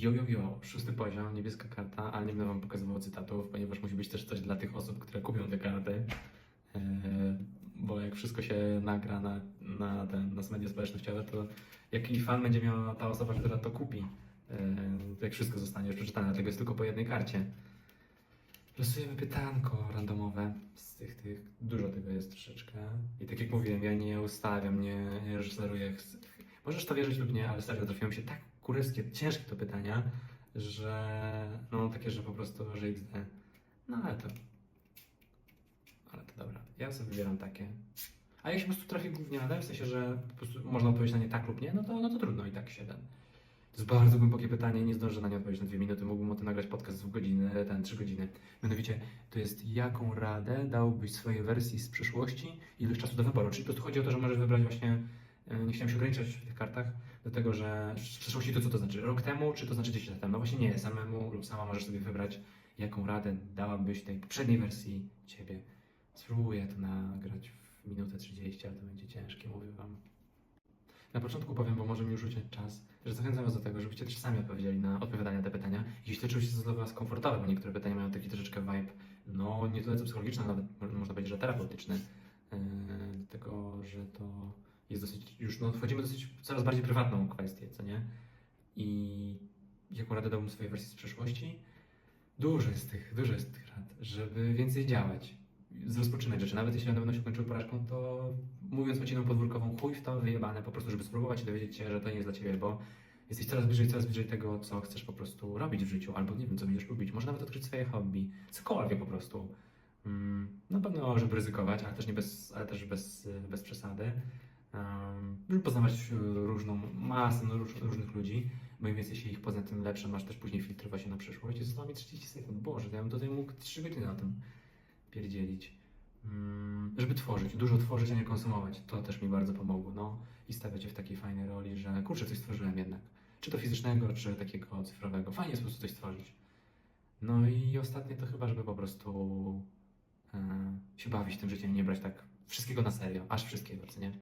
Jo, jo, jo, szósty poziom, niebieska karta, ale nie będę wam pokazywał cytatów, ponieważ musi być też coś dla tych osób, które kupią te karty. Eee, bo jak wszystko się nagra na, na, ten, na media społecznościowe, to jaki fan będzie miała ta osoba, która to kupi? Eee, jak wszystko zostanie już przeczytane, dlatego jest tylko po jednej karcie. Losujemy pytanko randomowe z tych, tych, dużo tego jest troszeczkę. I tak jak mówiłem, ja nie ustawiam, nie, reżyseruję. Możesz to wierzyć lub nie, ale serio, trafiły mi się tak kurewskie, ciężkie to pytania, że no takie, że po prostu, że XD. No ale to, ale to dobra. Ja sobie wybieram takie. A jeśli po prostu trafi gówniane, w sensie, że po prostu można odpowiedzieć na nie tak lub nie, no to, no to trudno i tak 7. To jest bardzo głębokie pytanie, nie zdążę na nie odpowiedzieć na dwie minuty. Mógłbym o tym nagrać podcast z dwóch godzin, ten trzy godziny. Mianowicie, to jest jaką radę dałbyś swojej wersji z przyszłości, ilość czasu do wyboru. Czyli po prostu chodzi o to, że możesz wybrać właśnie, nie chciałem się ograniczać w tych kartach, do tego, że w przyszłości to co to znaczy? Rok temu, czy to znaczy 10 lat temu? No właśnie nie, samemu lub sama możesz sobie wybrać, jaką radę dałabyś tej poprzedniej wersji ciebie. Spróbuję to nagrać w minutę 30, ale to będzie ciężkie, mówię wam. Na początku powiem, bo może mi już uciec czas, że zachęcam Was do tego, żebyście też sami odpowiedzieli na odpowiadania te pytania. Jeśli to oczywiście jest dla Was komfortowe, bo niektóre pytania mają taki troszeczkę vibe, no nie tyle co psychologiczny, nawet mo- można powiedzieć, że terapeutyczny, yy, dlatego, że to jest dosyć, już no, wchodzimy w dosyć coraz bardziej prywatną kwestię, co nie? I jaką radę dałbym swojej wersji z przeszłości? Dużo jest tych, dużo jest tych rad, żeby więcej działać, rozpoczynać rzeczy. Nawet jeśli one będą się kończyły porażką, to mówiąc łaciną podwórkową, chuj w to wyjebane, po prostu, żeby spróbować i dowiedzieć się, że to nie jest dla ciebie, bo jesteś coraz bliżej, coraz bliżej tego, co chcesz po prostu robić w życiu, albo nie wiem, co będziesz lubić. Może nawet odkryć swoje hobby, cokolwiek po prostu. Mm, na pewno, żeby ryzykować, ale też nie bez, ale też bez, bez przesady. Um, poznawać e, różną masę no, róż, różnych ludzi, bo im więcej się ich pozna, tym lepsze masz też później filtrować się na przyszłość. I zostało mi 30 sekund. Boże, ja bym tutaj mógł 3 godziny na tym pierdzielić. Mm, żeby tworzyć, dużo tworzyć, a nie konsumować. To też mi bardzo pomogło. No i stawiać się w takiej fajnej roli, że kurczę, coś stworzyłem jednak. Czy to fizycznego, czy takiego cyfrowego. Fajnie jest po prostu coś stworzyć. No i ostatnie to chyba, żeby po prostu e, się bawić tym życiem, nie brać tak wszystkiego na serio, aż wszystkiego, co nie?